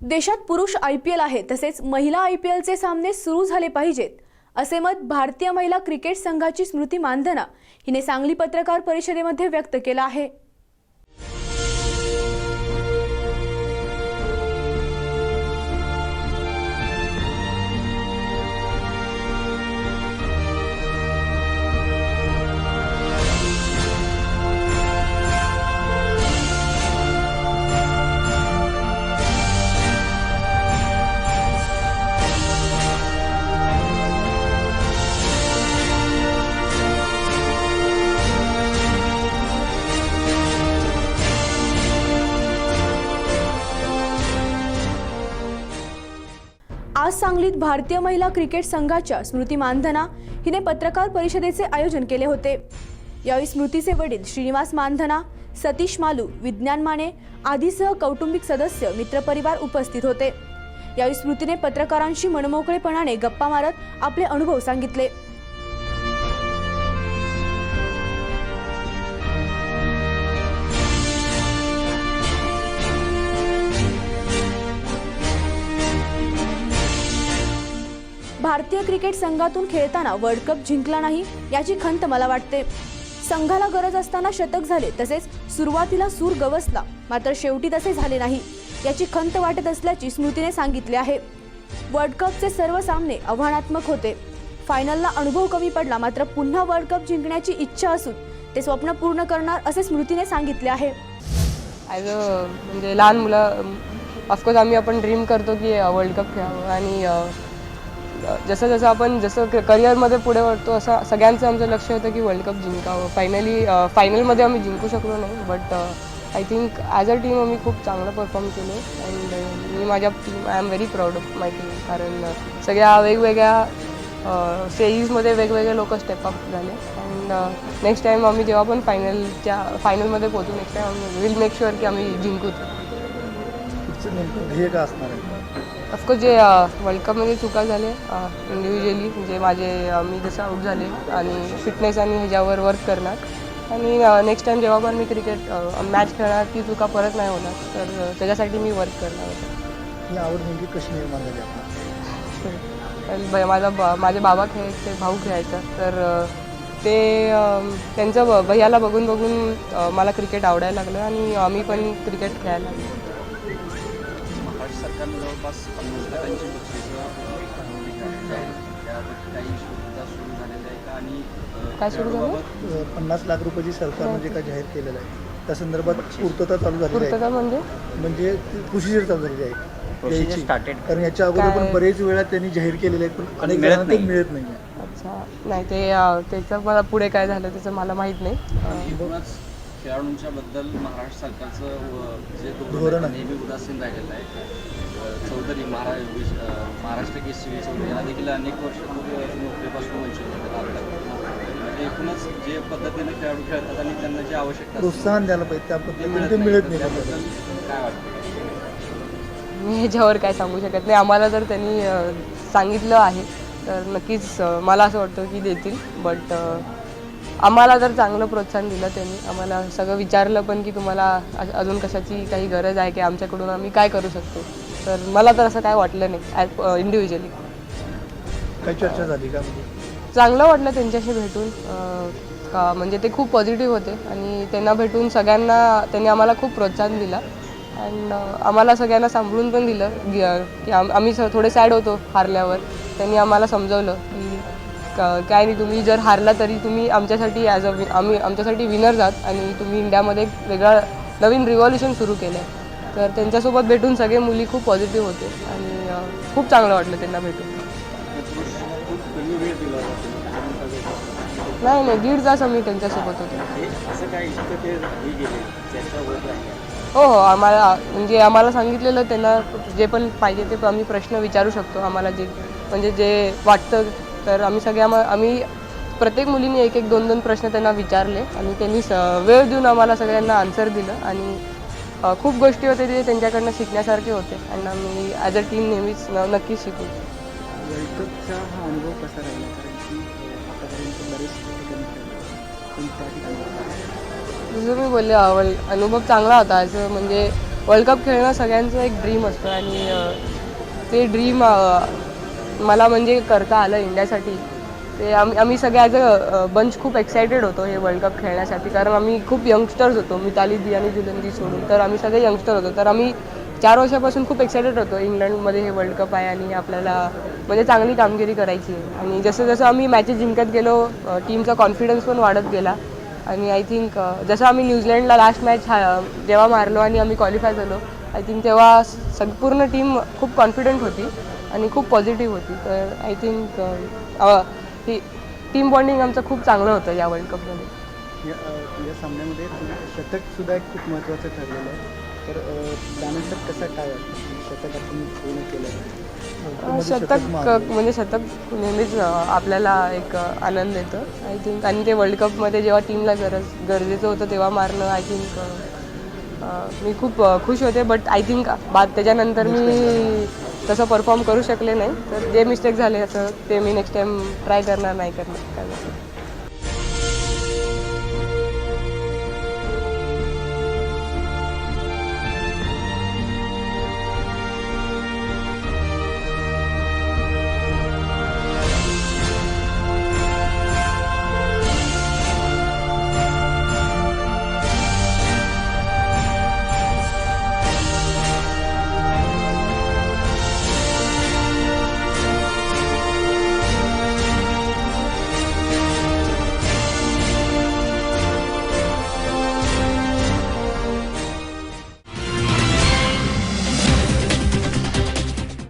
देशात पुरुष I P L आहे तसेच महिला आय पी एलचे सामने सुरू झाले पाहिजेत. असे मत भारतीय महिला क्रिकेट संघाची स्मृती मानधना हिने सांगली पत्रकार परिषदेमध्ये व्यक्त केलं आहे. सांगलीत भारतीय महिला क्रिकेट संघाच्या स्मृती मानधना हिने पत्रकार परिषदेचे आयोजन केले होते. यावेळी स्मृतीचे वडील श्रीनिवास मानधना सतीश मालू विज्ञान माने आदीसह कौटुंबिक सदस्य मित्रपरिवार उपस्थित होते. यावेळी स्मृतीने पत्रकारांशी मनमोकळेपणाने गप्पा मारत आपले अनुभव सांगितले. भारतीय क्रिकेट संघातून खेळताना वर्ल्ड कप जिंकला नाही याची खंत मला वाटते. संघाला गरज असताना शतक झाले तसेच सुरुवातीला सूर गवसला मात्र शेवटी तसे झाले नाही. याची खंत वाटत असल्याची स्मृतीने सांगितले आहे. वर्ल्ड कपचे सर्व सामने आव्हानात्मक होते. फायनलला अनुभव कमी पडला मात्र पुन्हा वर्ल्ड कप जिंकण्याची इच्छा असून ते स्वप्न पूर्ण करणार असे स्मृतीने सांगितले आहे. ॲज अ म्हणजे लहान मुलं ऑफकोर्स आम्ही आपण ड्रीम करतो की वर्ल्ड कप खेळावं आणि जसं जसं आपण जसं क करिअरमध्ये पुढे वाढतो असं सगळ्यांचं आमचं लक्ष होतं की वर्ल्ड कप जिंकावं. फायनली फायनलमध्ये आम्ही जिंकू शकलो नाही but I think as a team आम्ही खूप चांगलं परफॉर्म केलो अँड मी माझ्या team I am very proud of my team कारण सगळ्या वेगवेगळ्या सेरीजमध्ये वेगवेगळे लोक स्टेप अप झाले अँड नेक्स्ट टाईम आम्ही जेव्हा पण फायनलच्या फायनलमध्ये पोहोचू नेक्स्ट टाईम आम्ही विल मेक शुअर की आम्ही जिंकूच नेमकं ध्येय का असणार आहे? ऑफकोर्स जे वर्ल्ड कपमध्ये चुका झाले इंडिव्हिज्युअली म्हणजे माझे मी जसं आऊट झाले आणि फिटनेस आणि ह्याच्यावर वर्क करणार. आणि नेक्स्ट टाईम जेव्हा पण मी क्रिकेट मॅच खेळणार ती चुका परत नाही होणार. तर त्याच्यासाठी मी वर्क करणार होतो. आवड नेमकी कशी निर्माण झाली आपल्याला? कारण ब- माझा ब- माझे बाबा खेळायचे भाऊ खेळायचा. तर ते त्यांचं भैयाला बघून बघून मला क्रिकेट आवडायला लागलं आणि आम्ही पण क्रिकेट खेळायला लागलो. महाराष्ट्र सरकारनं जवळपास पन्नास लाखांची काही सुविधा सुरू झालेल्या आणि काय सुरू झालं? पन्नास लाख रुपयाची सरकारनं जे काय जाहीर केलेलं आहे. त्या संदर्भात पूर्तता चालू झालेली पूर्तता आहे म्हणजे म्हणजे प्रोसिजर चालू झालेली आहे. याची. started. कारण याच्या अगोदर पण? बरेच वेळा त्यांनी जाहीर केलेले आहेत पण अनेक जणांना ते. मिळत नाही. अच्छा. नाही ते त्याचं मला पुढे काय झालं त्याचं मला माहीत नाही. अ, एकूणच खेळाडूंच्या बद्दल महाराष्ट्र सरकारचं जे धोरण नेहमी उदासीन राहिलेलं आहे चौधरी महारा विश- अ, महाराष्ट्र केसरी चौधरी याला देखील अनेक वर्ष नोकरीपासून वंचित होते म्हणजे एकूणच जे पद्धतीने खेळाडू खेळतात आणि त्यांना जे आवश्यकता प्रोत्साहन द्यायला पाहिजे त्या पद्धतीने मिळत नाही. काय वाटतं? मी ह्याच्यावर काय सांगू शकत नाही. आम्हाला जर त्यांनी सांगितलं आहे तर नक्कीच मला असं वाटतं की देतील. बट आम्हाला जर चांगलं प्रोत्साहन दिलं त्यांनी आम्हाला सगळं विचारलं पण की तुम्हाला अजून कशाची काही गरज आहे की आमच्याकडून आम्ही काय करू शकतो? तर मला तर असं काय वाटलं नाही ॲज इंडिव्हिज्युअली काही चर्चा झाली का? चांगलं वाटलं त्यांच्याशी भेटून का म्हणजे ते खूप पॉझिटिव्ह होते आणि त्यांना भेटून सगळ्यांना त्यांनी आम्हाला खूप प्रोत्साहन दिलं. अँड आम्हाला सगळ्यांना सांभाळून पण दिलं की आम- आम्ही थोडे सॅड होतो हारल्यावर. त्यांनी आम्हाला समजवलं. काय नाही तुम्ही जर हारला तरी तुम्ही आमच्यासाठी ॲज अ आम्ही आमच्यासाठी विनर जात आणि तुम्ही इंडियामध्ये एक वेगळा नवीन रिव्हॉल्युशन सुरू केलं आहे तर त्यांच्यासोबत भेटून सगळे मुली खूप पॉझिटिव्ह होते आणि खूप चांगलं वाटलं त्यांना भेटून. नाही नाही दीड तास आम्ही त्यांच्यासोबत होतो. हो हो आम्हाला म्हणजे आम्हाला सांगितलेलं त्यांना जे पण पाहिजे ते आम्ही प्रश्न विचारू शकतो. आम्हाला जे म्हणजे जे वाटतं तर आम्ही सगळ्या म- आम्ही प्रत्येक मुलीने एक एक दोन दोन प्रश्न त्यांना विचारले आणि त्यांनी स वेळ देऊन आम्हाला सगळ्यांना आन्सर दिलं आणि खूप गोष्टी होते ते त्यांच्याकडनं शिकण्यासारखे होते आणि आम्ही ॲज अ टीम नेहमीच न- नक्कीच शिकू. वर्ल्ड कपचा हा अनुभव कसा राहिला? कारण की आतापर्यंत बरेच ठिकाणी जसं मी बोलले अवल- अनुभव चांगला होता. असं म्हणजे वर्ल्ड कप खेळणं सगळ्यांचं एक ड्रीम असतं आणि ते ड्रीम मला म्हणजे करता आलं इंडियासाठी. ते आम्ही आम्ही सगळे ॲज अ बंच खूप एक्सायटेड होतो हे वर्ल्ड कप खेळण्यासाठी. कारण आम्ही खूप यंगस्टर्स होतो. मिताली दी आणि जुलंदी सोडून. तर आम्ही सगळे यंगस्टर होतो. तर आम्ही चार वर्षापासून खूप एक्सायटेड होतो. इंग्लंडमध्ये हे वर्ल्ड कप आहे आणि आपल्याला म्हणजे चांगली कामगिरी करायची आहे. आणि जसं जसं आम्ही मॅचेस जिंकत गेलो टीमचा कॉन्फिडन्स पण वाढत गेला. आणि आय थिंक जसं आम्ही न्यूझीलंडला लास्ट मॅच जेव्हा मारलो आणि आम्ही क्वालिफाय झालो आय थिंक तेव्हा सग पूर्ण टीम खूप कॉन्फिडंट होती. आणि खूप पॉझिटिव्ह होती. तर आय थिंक ही टीम बॉन्डिंग आमचं खूप चांगलं होतं या वर्ल्ड कपमध्ये या सामन्यामध्ये एक खूप महत्त्वाचं ठरलेलं आहे. तर त्यानंतर कसं काय शतक आपण पूर्ण केलं शतक म्हणजे शतक नेहमीच आपल्याला एक आनंद देतं. आय थिंक आणि ते वर्ल्ड कपमध्ये जेव्हा टीमला गरज गरजेचं होतं तेव्हा मारणं आय थिंक मी खूप खुश होते. बट आय थिंक बाद त्याच्यानंतर मी तसं परफॉर्म करू शकले नाही. तर जे मिस्टेक झाले असं ते मी नेक्स्ट टाईम ट्राय करणार नाही करणार. काय